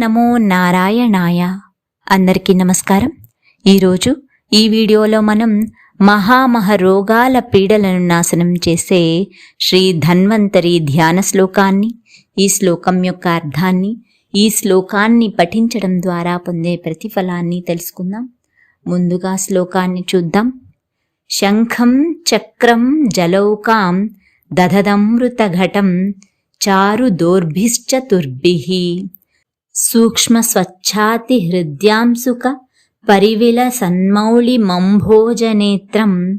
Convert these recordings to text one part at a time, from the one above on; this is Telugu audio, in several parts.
నమో నారాయణాయ. అందరికీ నమస్కారం. ఈరోజు ఈ వీడియోలో మనం మహామహ రోగాల పీడలను నాశనం చేసే శ్రీ ధన్వంతరి ధ్యాన శ్లోకాన్ని ఈ శ్లోకం యొక్క అర్థాన్ని ఈ శ్లోకాన్ని పఠించడం ద్వారా పొందే ప్రతిఫలాన్ని తెలుసుకుందాం. ముందుగా శ్లోకాన్ని చూద్దాం. శంఖం చక్రం జలౌకాం దధదమృతఘటం చారు దోర్భిశ్చతుర్భి సూక్ష్మ స్వచ్ఛాతి హృద్యాంశుక పరివిల సూక్ష్మస్వచ్ఛాతిహృద్యాంసుక పరివిలసన్మౌళిమంభోజనేత్రం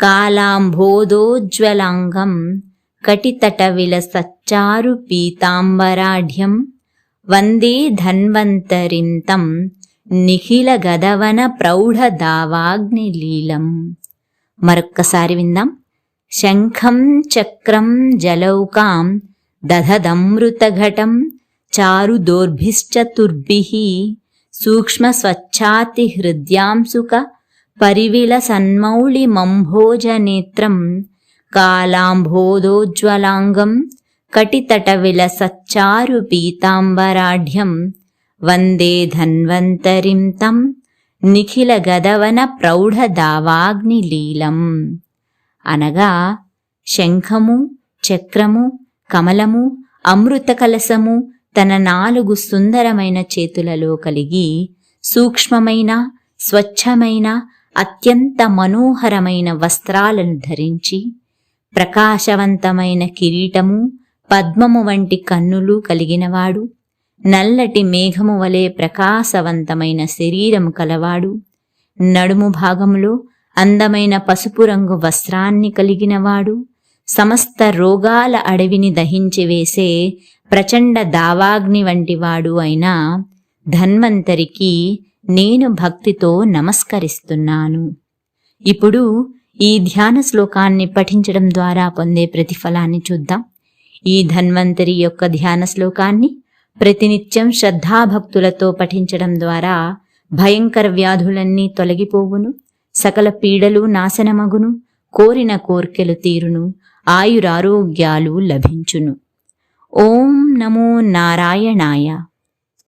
కాలాంబోధోజ్వలాంగం కటితటవిలసచ్చారు పీతాంబరాఢ్యం వందే ధన్వంతరిం తం నిఖిలగదవన ప్రౌఢదావాగ్నిలీలం మరొక్కసారి విందాం. శంఖం చక్రం జలౌకాం దధదమృతఘటం చారు దోర్భిశ్చతుర్భి సూక్ష్మ స్వచ్ఛాతి హృద్యాంసుక పరివిల సన్మౌళి మంభోజ నేత్రం పరివిలసన్మౌళిమంభోజనేత్రం కటితటవిల సచ్చారు పీతాంబరాఢ్యం వందే ధన్వంతరిం తం నిఖిల నిఖిలగదవన ప్రౌఢదావాగ్నిలీలం అనగా శంఖము చక్రము కమలము అమృత కలసము తన నాలుగు సుందరమైన చేతులలో కలిగి సూక్ష్మమైన స్వచ్ఛమైన అత్యంత మనోహరమైన వస్త్రాలను ధరించి ప్రకాశవంతమైన కిరీటము పద్మము వంటి కన్నులు కలిగినవాడు నల్లటి మేఘము వలె ప్రకాశవంతమైన శరీరము కలవాడు నడుము భాగములో అందమైన పసుపు రంగు వస్త్రాన్ని కలిగినవాడు సమస్త రోగాల అడవిని దహించి వేసే ప్రచండ దావాగ్ని వంటివాడు అయిన ధన్వంతరికి నేను భక్తితో నమస్కరిస్తున్నాను. ఇప్పుడు ఈ ధ్యాన శ్లోకాన్ని పఠించడం ద్వారా పొందే ప్రతిఫలాన్ని చూద్దాం. ఈ ధన్వంతరి యొక్క ధ్యాన శ్లోకాన్ని ప్రతినిత్యం శ్రద్ధాభక్తులతో పఠించడం ద్వారా భయంకర వ్యాధులన్నీ తొలగిపోవును సకల పీడలు నాశనమగును కోరిన కోర్కెలు తీరును ఆయురారోగ్యాలు లభించును. ॐ नमो नारायणाय।